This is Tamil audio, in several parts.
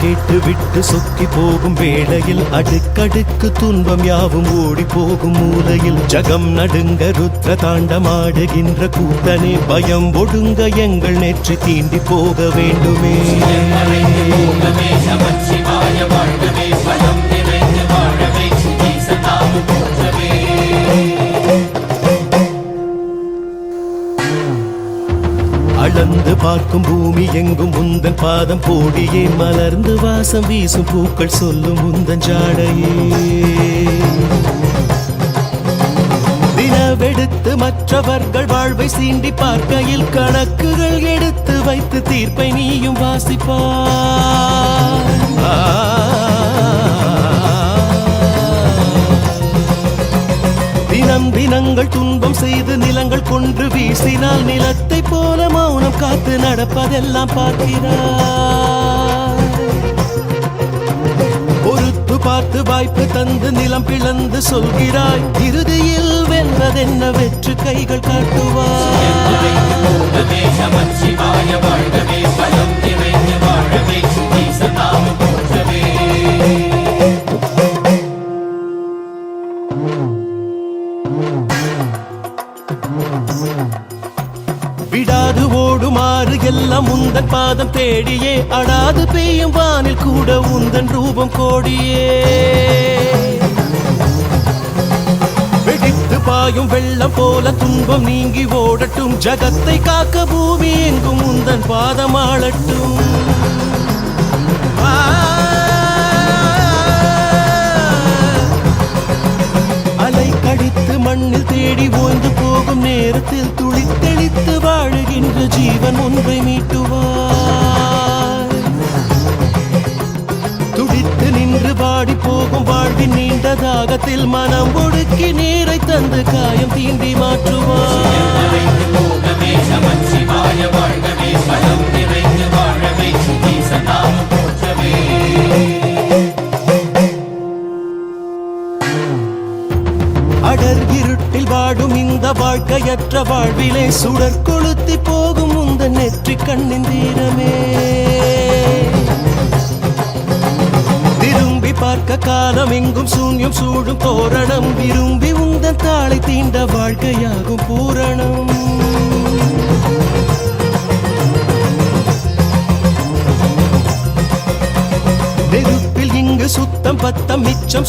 சத்தம் கேட்டு விட்டு சொக்கி போகும் வேளையில் அடுக்கடுக்கு துன்பம் யாவும் ஓடி போகும் மூலையில். ஜகம் நடுங்க ருத்ர தாண்டமாடுகின்ற கூத்தனே பயம் ஒடுங்க எங்கள் நெற்றி தீண்டி போக வேண்டுமே. போகவே நமச்சிவாய வாழ்கவே பலம் நிறைந்து வாழவே பார்க்கும் பூமி எங்கும் உந்தன் பாதம் போடியே. மலர்ந்து வாசம் வீசும் பூக்கள் சொல்லும் உந்தன் ஜாடையே. நிலவெடுத்து மற்றவர்கள் வாழ்வை சீண்டி பார்க்கையில் கணக்குகள் எடுத்து வைத்து தீர்ப்பை நீயும் வாசிப்பார் தினம் தினங்கள் துன்பம் செய்து நிலங்கள் கொன்று வீசினால் நிலத்தை போல மௌனம் காத்து நடப்பதெல்லாம் பார்க்கிறார். பொறுத்து பார்த்து வாய்ப்பு தந்து நிலம் பிளந்து சொல்கிறாய். இறுதியில் வெல்வதென்ன வெற்று கைகள் காட்டுவார் வாழ்கவே பலம் நிறைந்து வாழவே. பாதம் அடாது பெய்யும் வானில் கூட உந்தன் ரூபம் கோடியே. வெடித்து பாயும் வெள்ளம் போல துன்பம் நீங்கி ஓடட்டும். ஜகத்தை காக்க பூமி எங்கும் உந்தன் பாதம் ஆளட்டும் அலை கடித்து மண்ணில் தேடி ஓய்ந்து போகும் நேரத்தில் துளித்தெளித்து வாழுகின்ற ஜீவன் ஒன்றை மீட்டுவார். துடித்து நின்று பாடி போகும் வாழ்வின் நீண்ட தாகத்தில் மனம் ஒடுக்கி நீரை தந்து காயம் தீண்டி மாற்றுவார் அடர் இருட்டில் வாடும் இந்த வாழ்க்கையற்ற வாழ்விலே சுடர் கொளுத்தி போகும் உந்த நெற்றி கண்ணின் தீரமே. விரும்பி பார்க்க காலம் எங்கும் சூன்யம் சூடும் தோரணம். விரும்பி உந்தன் தாளை தீண்ட வாழ்க்கையாகும் பூரணம்.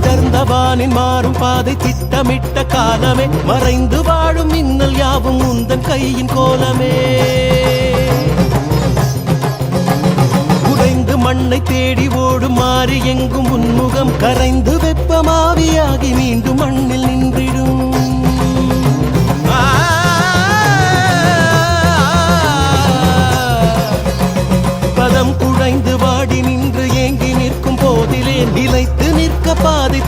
அடர்ந்த வானின் மாறும் பாதை திட்டமிட்ட காலமே. மறைந்து வாழும் மின்னல் யாவும் உந்தன் கையின் கோலமே. உறைந்து மண்ணை தேடி ஓடும் மாறி எங்கும் உன்முகம் கரைந்து வெப்பமாவியாகி மீண்டும் மண்ணில்